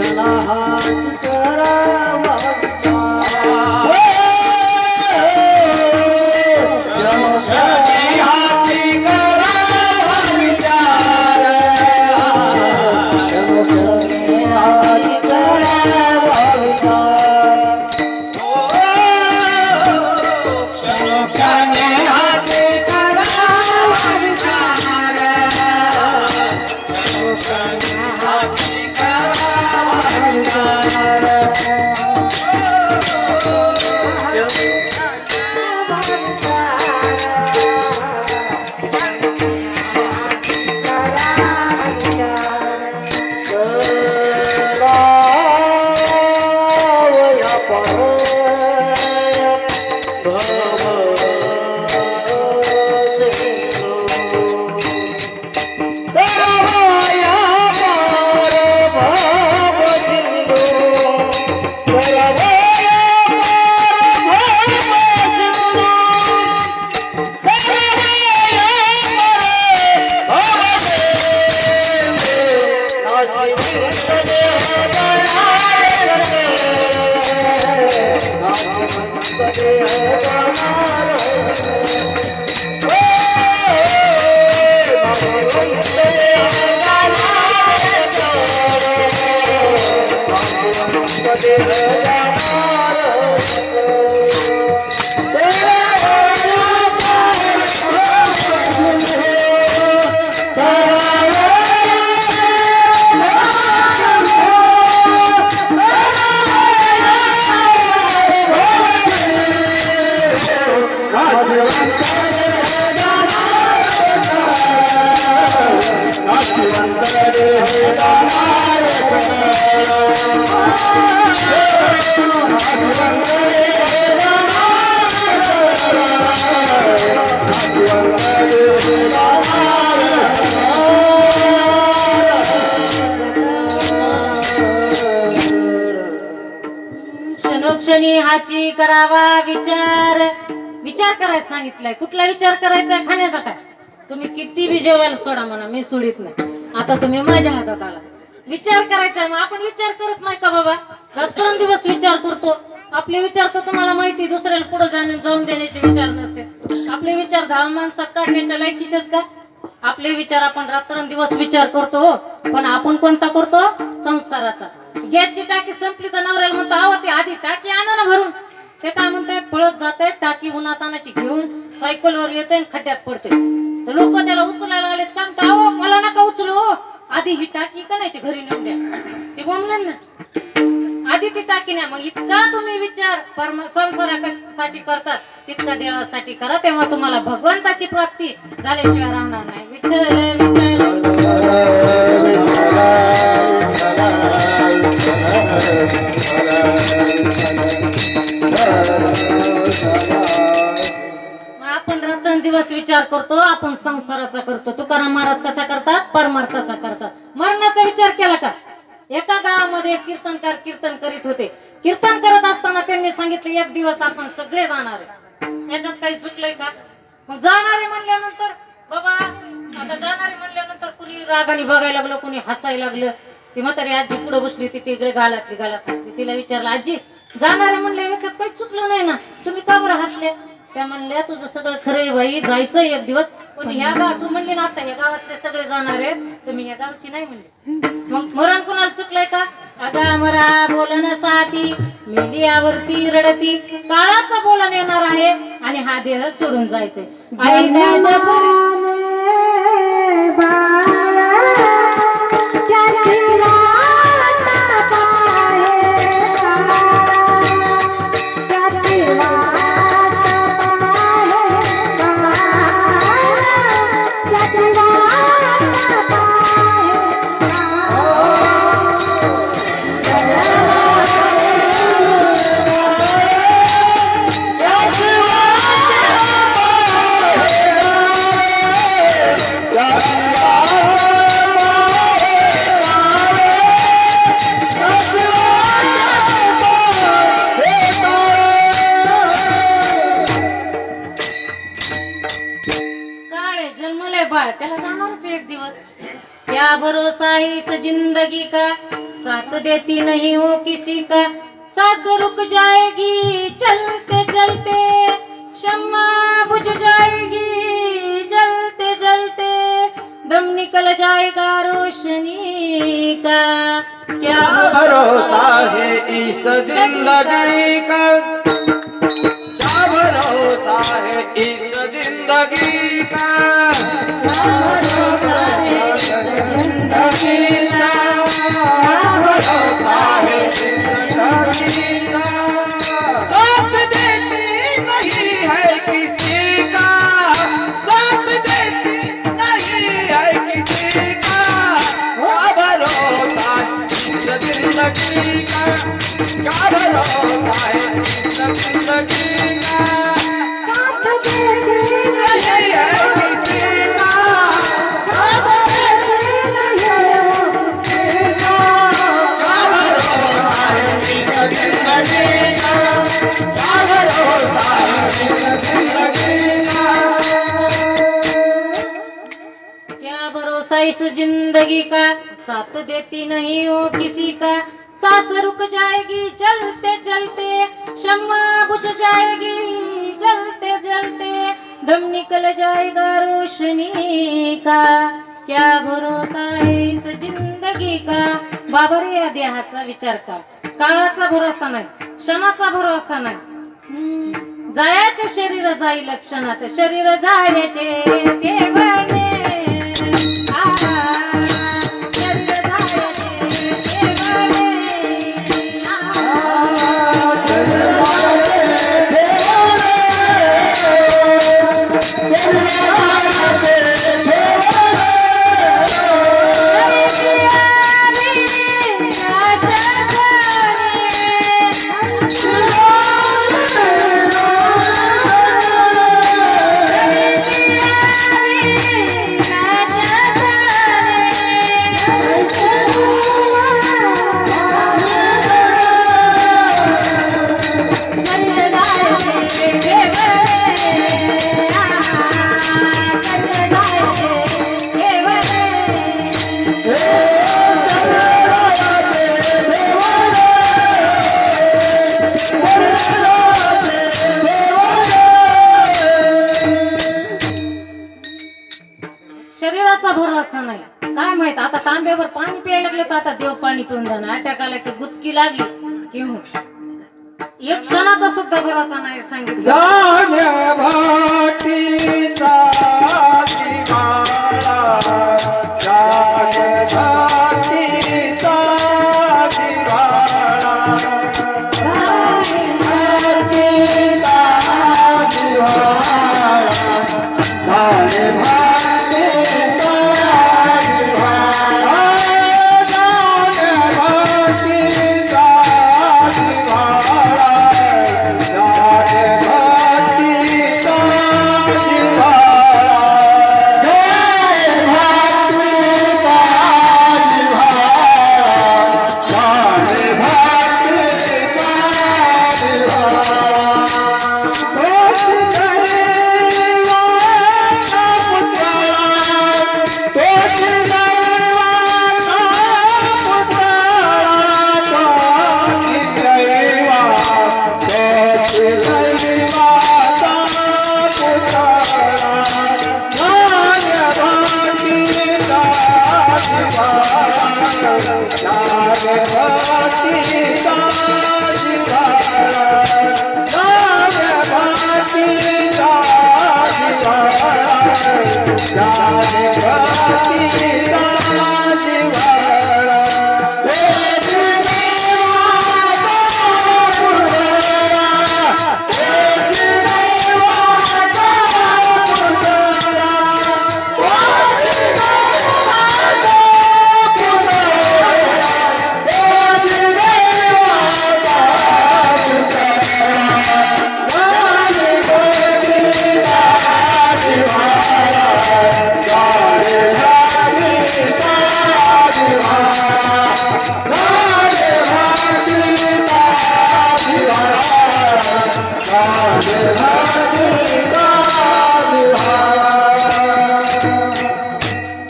क्षणाच करावा. Yeah. क्षणोक्षणी हाची करावा विचार. विचार करायचा सांगितलाय. कुठला विचार करायचा खाण्याचा काय? तुम्ही किती बी जेवायला सोडा म्हणा मी सोडित नाही. आता तुम्ही माझ्या हातात आला. विचार करायचा मग. आपण विचार करत नाही का बाबा? रात्रंदिवस विचार करतो. आपले विचार तर तुम्हाला माहिती दुसऱ्याला पुढे जाणे जाऊन देण्याचे विचार नसते. आपले विचार दहा माणसात काढण्याच्या लायकीचे का? आपले विचार आपण रात्रंदिवस विचार करतो हो. पण आपण कोणता करतो? संसाराचा. गॅसची टाकी संपली तर नवऱ्याला म्हणतो आवा ते आधी पळत जाते टाकी उन्हातानाची घेऊन सायकलवर येते खड्ड्यात पडते तर लोक त्याला उचलायला आलेत का? हो मला नका उचलू हो. आधी ही टाकी का नाही ते घरी नेऊन द्या. ते बोमलं ना आधी ती टाकी नाही. मग इतका तुम्ही विचार परम संसारासाठी कशासाठी करतात. तितका देवासाठी करा तेव्हा तुम्हाला भगवंताची प्राप्ती झाल्याशिवाय राहणार नाही. विठ्ठल विठ्ठल. रात्रंदिवस विचार करतो आपण संसाराचा करतो. तुकाराम महाराज कसा करतात? परमार्थाचा करतात. मरणाचा विचार केला का? एका गावामध्ये कीर्तनकार कीर्तन करीत होते. कीर्तन करत असताना त्यांनी सांगितलं एक दिवस आपण सगळे जाणार याच्यात काही चुकलंय का? मग जाणारे म्हणल्यानंतर बाबा आता जाणारे म्हणल्यानंतर कुणी रागाने बघायला लागलं कुणी हसायला लागलं? ती म्हातारी आजी पुढे बसली ती तिकडे गालातली घालत हसली. तिला विचारलं आजी जाणारे म्हणले याच्यात काही चुकलं नाही ना? तुम्ही का बरं हसले? त्या म्हणल्या तुझं सगळं खरंय बाई जायचं एक दिवस. पण ह्या गाव तू म्हणली ना आता ह्या गावातले सगळे जाणार आहेत. तुम्ही ह्या गावची नाही म्हणले. मग मरण कुणाला चुकलंय का? अगा मरा बोलन साती मेलियावरती रडती. काळाचं बोलन येणार आहे आणि हा देह सोडून जायचंय. आई गाजा Yeah. देती नहीं हो किसी का। सांस रुक जाएगी चलते चलते शम्मा बुझ जाएगी जलते जलते दम निकल जाएगा रोशनी का। क्या भरोसा है इस ज़िंदगी का? जिंदगी का? साथ देती नहीं हो किसी का। सांस रुक जाएगी चलते चलते शम्मा बुझ जाएगी जलते जलते। दम निकल जाएगा रोशनी का। क्या भरोसा है इस जिंदगी का? बाबर या देहाचा विचार कर। काळाचा भरोसा नाही क्षणाचा भरोसा नाही. जायाचे शरीर जाईल क्षणात. शरीर जाण्याचे देवाने आता पाणी प्यायला लागलं तर आता देव पाणी पिऊन जाणार अटॅक आला की गुचकी लागली की हो? एक क्षणाचा सुद्धा भरोसा नाही सांगितलं.